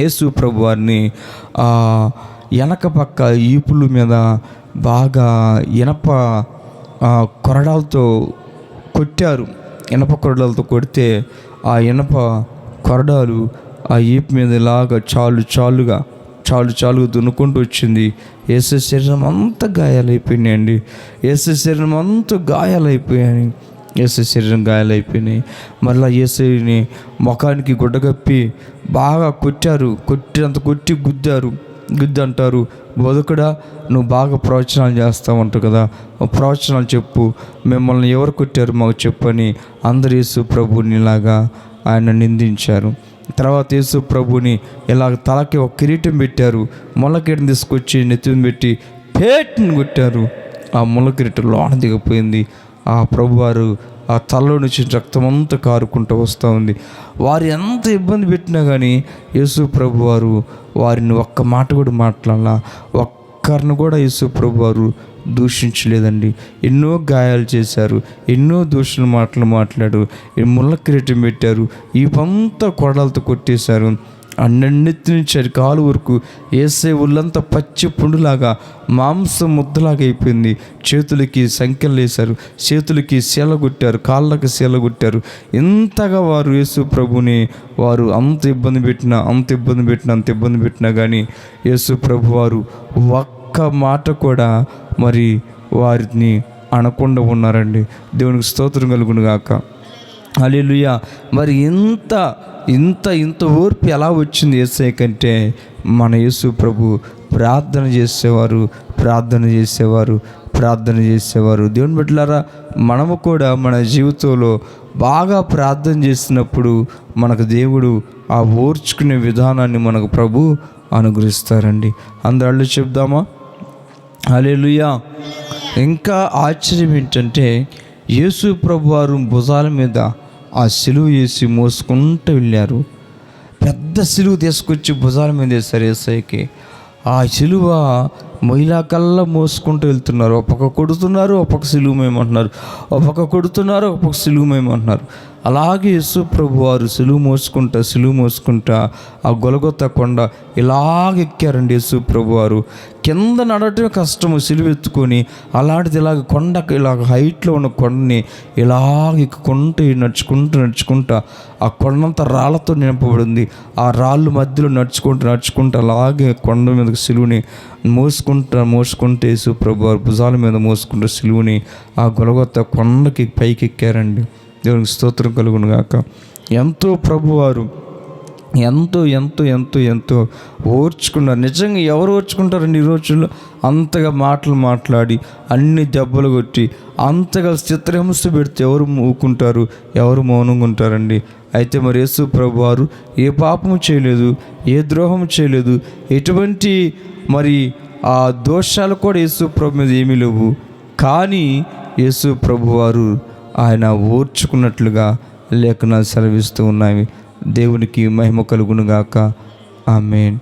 యేసు ప్రభు వారిని ఆ, వెనక పక్క ఈపుల మీద బాగా ఇనప ఆ, కొరడాలతో కొట్టారు. ఇనప కొరడాలతో కొడితే ఆ ఇనప కొరడాలు ఆ ఈపు మీద ఇలాగా చాలు చాలుగా చాలు చాలుగా దున్నుకుంటూ వచ్చింది. ఏసు శరీరం అంతా గాయాలైపోయినాయండి. ఏసు శరీరం అంతా గాయాలైపోయాయి. ఏసే శరీరం గాయాలైపోయినాయి. మళ్ళీ ఏసైని ముఖానికి గుడ్డగప్పి బాగా కొట్టారు. కొట్టినంత కొట్టి గుద్దారు. గుద్ది అంటారు బతుకుడా నువ్వు బాగా ప్రవచనాలు చేస్తావంటావు కదా. ప్రవచనాలు చెప్పు. మిమ్మల్ని ఎవరు కొట్టారు మాకు చెప్పని అందరు యేసు ప్రభునిలాగా ఆయన నిందించారు. తర్వాత యేసు ప్రభుని ఇలా తలకి ఒక కిరీటం పెట్టారు. మొల కిరీటం తీసుకొచ్చి నెత్తిని పెట్టి పేట్ని కొట్టారు. ఆ ముళ్ళ కిరీటం లోన దిగిపోయింది. ఆ ప్రభువారు ఆ తలలో నుంచి రక్తం అంతా కారుకుంటూ వస్తూ ఉంది. వారు ఎంత ఇబ్బంది పెట్టినా కానీ యేసు ప్రభు వారు వారిని ఒక్క మాట కూడా మాట్లాడాల. ఒక్కరిని కూడా యేసు ప్రభు వారు దూషించలేదండి. ఎన్నో గాయాలు చేశారు. ఎన్నో దూషణ మాటలు మాట్లాడారు. ముళ్ళ కిరీటం పెట్టారు. ఇవంతా కొడలతో కొట్టేశారు. అన్నెత్తి నుంచి కాలు వరకు వేసే ఒళ్ళంతా పచ్చి పుండులాగా మాంసం ముద్దలాగా అయిపోయింది. చేతులకి సంఖ్యలు వేశారు చేతులకి శీల కొట్టారు కాళ్ళకి శీల కొట్టారు. ఇంతగా వారు యేసు ప్రభుని వారు అంత ఇబ్బంది పెట్టినా అంత ఇబ్బంది పెట్టినా అంత ఇబ్బంది పెట్టినా కానీ యేసు ప్రభు వారు ఒక్క మాట కూడా మరి వారిని అనకుండా ఉన్నారండి. దేవునికి స్తోత్రం కలుగును గాక. అలీలుయ మరి ఇంత ఇంత ఇంత ఓర్పు ఎలా వచ్చింది ఏసై కంటే? మన యేసు ప్రభు ప్రార్థన చేసేవారు ప్రార్థన చేసేవారు ప్రార్థన చేసేవారు. దేవుని బిడ్డలారా మనము కూడా మన జీవితంలో బాగా ప్రార్థన చేసినప్పుడు మనకు దేవుడు ఆ ఓర్చుకునే విధానాన్ని మనకు ప్రభు అనుగ్రహిస్తారండి. అందరూ చెప్దామా? హల్లెలూయా. ఇంకా ఆశ్చర్యం ఏంటంటే యేసు ప్రభు వారు భుజాల మీద ఆ సిలువ వేసి మోసుకుంటూ వెళ్ళారు. పెద్ద సిలువ తీసుకొచ్చి భుజాల మీద వేశారు ఏసైకి. ఆ సిలువ మహిళా కల్లా మోసుకుంటూ వెళ్తున్నారు. ఒక కొడుతున్నారు ఒక సిలువు సిలువ మేమంటున్నారు. ఒక కొడుతున్నారు ఒక సిలువు సిలువ మేమంటున్నారు. అలాగే యేసు ప్రభు వారు సులువు మోసుకుంటా సులువు మోసుకుంటా ఆ గొలగొత్త కొండ ఇలాగ ఎక్కారండి యేసు ప్రభు వారు కింద నడటమే కష్టము సిలువ ఎత్తుకొని అలాంటిది ఇలాగ కొండ ఇలాగ హైట్లో ఉన్న కొండని ఇలాగ ఎక్కుకుంటూ నడుచుకుంటూ నడుచుకుంటా ఆ కొండంతా రాళ్ళతో నింపబడింది. ఆ రాళ్ళు మధ్యలో నడుచుకుంటూ నడుచుకుంటూ అలాగే కొండ మీద సిలువుని మోసుకుంటా మోసుకుంటూ యేసు ప్రభు వారు భుజాల మీద మోసుకుంటూ సిలువుని ఆ గొలగొత్త కొండకి పైకి ఎక్కారండి దేవునికి స్తోత్రం కలుగును గాక. ఎంతో ప్రభువారు ఎంతో ఎంతో ఎంతో ఎంతో ఓర్చుకున్నారు. నిజంగా ఎవరు ఓర్చుకుంటారండి ఈ రోజుల్లో? అంతగా మాటలు మాట్లాడి అన్ని దెబ్బలు కొట్టి అంతగా చిత్రహింస పెడితే ఎవరు మూకుంటారు? ఎవరు మౌనంగా ఉంటారండి అయితే మరి యేసు ప్రభు వారు ఏ పాపము చేయలేదు ఏ ద్రోహం చేయలేదు ఎటువంటి మరి ఆ దోషాలు కూడా యేసు ప్రభు మీద ఏమీ లేవు. కానీ యేసు ప్రభు వారు ఆయన ఓర్చుకున్నట్లుగా లేఖనాలు సెలవిస్తూ ఉన్నాయి దేవునికి మహిమ కలుగునుగాక. ఆమెన్.